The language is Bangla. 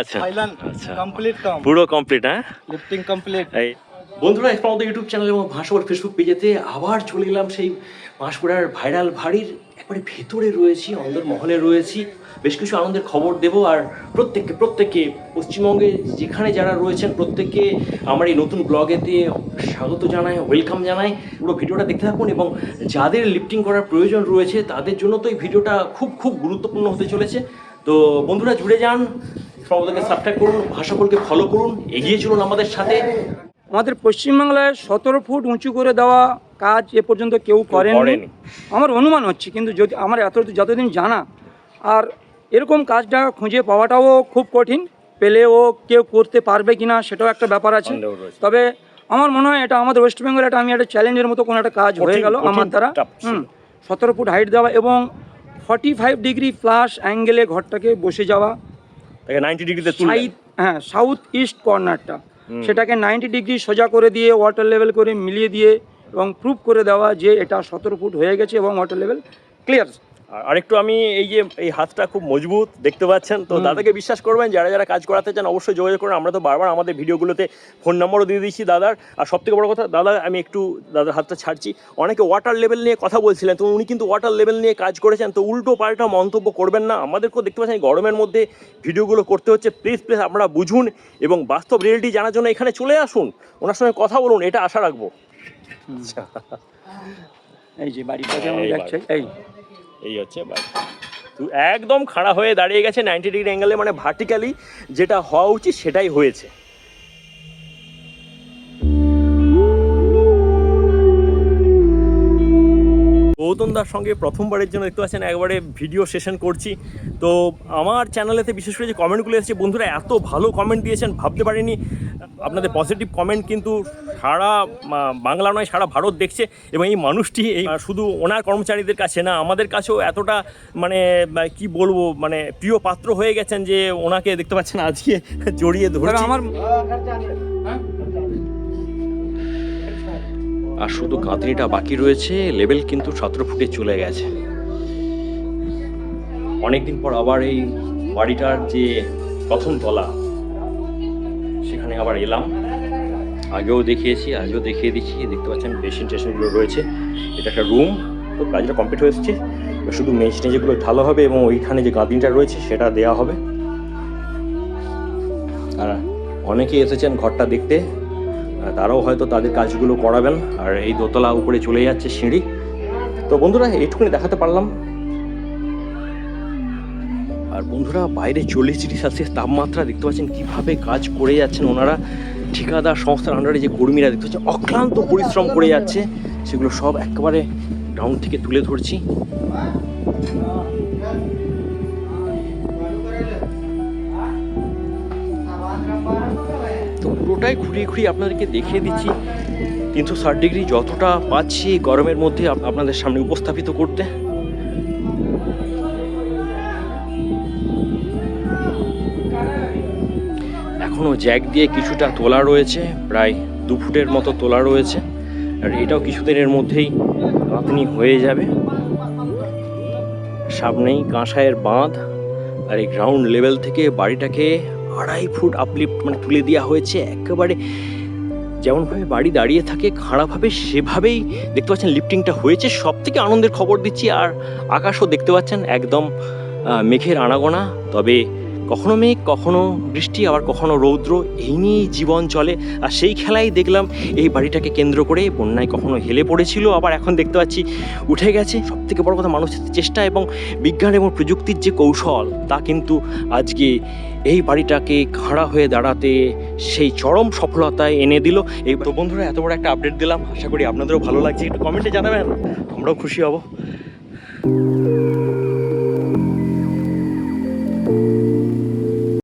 আচ্ছা আচ্ছা। কমপ্লিট পুরো কমপ্লিট হ্যাঁ? লিফটিং কমপ্লিট এই বন্ধুরা আমাদের ইউটিউব চ্যানেল এবং ভাষাবর ফেসবুক পেজেতে আবার চলে এলাম সেই মাসপুরার ভাইরাল ভাড়ির একবারে ভেতরে রয়েছি অন্দর মহলে রয়েছি। বেশ কিছু আনন্দের খবর দেব আর প্রত্যেককে প্রত্যেককে পশ্চিমবঙ্গে যেখানে যারা রয়েছেন প্রত্যেককে আমার এই নতুন ব্লগেতে স্বাগত জানাই ওয়েলকাম জানাই। পুরো ভিডিওটা দেখতে থাকুন এবং যাদের লিফটিং করার প্রয়োজন রয়েছে তাদের জন্য তো এই ভিডিওটা খুব খুব গুরুত্বপূর্ণ হতে চলেছে। তো বন্ধুরা জুড়ে যান সবাইকে সাবস্ক্রাইব করুন ভাষাকলকে ফলো করুন এগিয়ে চলুন আমাদের সাথে। আমাদের পশ্চিমবাংলায় সতেরো ফুট উঁচু করে দেওয়া কাজ এ পর্যন্ত কেউ করেনি করেনি। আমার অনুমান হচ্ছে কিন্তু যদি আমার এত যতদিন জানা আর এরকম কাজটা খুঁজে পাওয়াটাও খুব কঠিন পেলেও কেউ করতে পারবে কিনা সেটাও একটা ব্যাপার আছে। তবে আমার মনে হয় এটা আমাদের ওয়েস্ট বেঙ্গল এটা আমি একটা চ্যালেঞ্জের মতো কোনো একটা কাজ হয়ে গেল আমার দ্বারা। হুম সতেরো ফুট হাইট দেওয়া এবং ফর্টি ফাইভ ডিগ্রি প্লাস অ্যাঙ্গেলে ঘরটাকে বসে যাওয়া। তাকে নাইনটি ডিগ্রিতে হ্যাঁ সাউথ ইস্ট কর্নারটা সেটাকে নাইনটি ডিগ্রি সোজা করে দিয়ে ওয়াটার লেভেল করে মিলিয়ে দিয়ে এবং প্রুভ করে দেওয়া যে এটা সতেরো ফুট হয়ে গেছে এবং ওয়াটার লেভেল ক্লিয়ার আরেকটু আমি এই যে এই হাতটা খুব মজবুত দেখতে পাচ্ছেন তো দাদাকে বিশ্বাস করবেন যারা যারা কাজ করাতে চান অবশ্যই যোগাযোগ করুন আমরা তো বারবার আমাদের ভিডিওগুলোতে ফোন নম্বরও দিয়ে দিচ্ছি দাদার। আর সব থেকে বড় কথা দাদা আমি একটু দাদার হাতটা ছাড়ছি। অনেকে ওয়াটার লেভেল নিয়ে কথা বলছিলেন তো উনি কিন্তু ওয়াটার লেভেল নিয়ে কাজ করেছেন তো উল্টো পাল্টা মন্তব্য করবেন না। আমাদেরকেও দেখতে পাচ্ছেন গরমের মধ্যে ভিডিওগুলো করতে হচ্ছে। প্লিজ প্লিজ আপনারা বুঝুন এবং বাস্তব রিয়েলিটি জানার জন্য এখানে চলে আসুন। ওনার সঙ্গে কথা বলুন এটা আশা রাখব। আচ্ছা। এই যে বাড়িটা যেমন দেখছে এই। এই হচ্ছে বাড়ি তো একদম খাড়া হয়ে দাঁড়িয়ে গেছে নাইনটি ডিগ্রি অ্যাঙ্গেলে মানে ভার্টিক্যালি যেটা হওয়া উচিত সেটাই হয়েছে। গৌতম দার সঙ্গে প্রথমবারের জন্য দেখতে পাচ্ছেন, একবারে ভিডিও সেশন করছি। তো আমার চ্যানেলেতে বিশেষ করে যে কমেন্টগুলো এসেছে, বন্ধুরা এত ভালো কমেন্ট দিয়েছেন, ভাবতে পারিনি। আপনাদের পজিটিভ কমেন্ট কিন্তু সারা বাংলা নয় সারা ভারত দেখছে এবং এই মানুষটি এই শুধু ওনার কর্মচারীদের কাছে না আমাদের কাছেও এতটা মানে কি বলব মানে প্রিয় পাত্র হয়ে গেছেন যে ওনাকে দেখতে পাচ্ছেন আজকে জড়িয়ে ধরে আমার আর শুধু গাঁথনিটা বাকি রয়েছে লেভেল কিন্তু সতেরো ফুটে চলে গেছে। অনেকদিন পর আবার এই বাড়িটার যে প্রথম তলা সেখানে আবার এলাম। আগেও দেখিয়েছি, আজও দেখিয়ে দিচ্ছি। দেখতে পাচ্ছেন বেসিন টেশনগুলো রয়েছে। এটা একটা রুম তো কাজটা কমপ্লিট হয়ে এবার শুধু মেজ যেগুলো ঢালো হবে এবং ওইখানে যে গাঁথনিটা রয়েছে, সেটা দেওয়া হবে। আর অনেকেই এসেছেন ঘরটা দেখতে। তারাও হয়তো তাদের কাজগুলো করাবেন। আর এই দোতলা উপরে চলে যাচ্ছে সিঁড়ি। তো বন্ধুরা, এইটুকুনি দেখাতে পারলাম। আর বন্ধুরা, বাইরে চল্লিশ ডিগ্রি সেলসিয়াস তাপমাত্রা, দেখতে পাচ্ছেন কীভাবে কাজ করে যাচ্ছেন ওনারা। ঠিকাদার সংস্থার আন্ডারে যে কর্মীরা দেখতে হচ্ছে অক্লান্ত পরিশ্রম করে যাচ্ছে, সেগুলো সব একেবারে গ্রাউন্ড থেকে তুলে ধরছি। তো পুরোটাই ঘুরিয়ে ঘুরিয়ে আপনাদেরকে দেখিয়ে দিচ্ছি। তিনশো ষাট ডিগ্রি যতটা পাচ্ছি গরমের মধ্যে আপনাদের সামনে উপস্থাপিত করতে। এখনও জ্যাক দিয়ে কিছুটা তোলা রয়েছে, প্রায় দু ফুটের মতো তোলা রয়েছে, আর এটাও কিছুদিনের মধ্যেই গাঁথনি হয়ে যাবে। সামনেই কাঁসায়ের বাঁধ, আর এই গ্রাউন্ড লেভেল থেকে বাড়িটাকে আড়াই ফুট আপলিফ্ট মানে তুলে দেওয়া হয়েছে। একেবারে যেমনভাবে বাড়ি দাঁড়িয়ে থাকে, খাড়াভাবে সেভাবেই দেখতে পাচ্ছেন লিফটিংটা হয়েছে। সব থেকে আনন্দের খবর দিচ্ছি, আর আকাশও দেখতে পাচ্ছেন একদম মেঘের আনাগোনা। তবে কখনো মেঘ, কখনো বৃষ্টি, আবার কখনো রৌদ্র, এই নিয়েই জীবন চলে। আর সেই খেলাই দেখলাম, এই বাড়িটাকে কেন্দ্র করে বন্যায় কখনো হেলে পড়েছিল, আবার এখন দেখতে পাচ্ছি উঠে গেছে। সব থেকে বড় কথা, মানুষের চেষ্টা এবং বিজ্ঞান এবং প্রযুক্তির যে কৌশল, তা কিন্তু আজকে এই বাড়িটাকে খাড়া হয়ে দাঁড়াতে সেই চরম সফলতায় এনে দিল। এই তো বন্ধুরা, এত বড় একটা আপডেট দিলাম। আশা করি আপনাদেরও ভালো লাগছে। একটু কমেন্টে জানাবেন। আমরাও খুশি হব।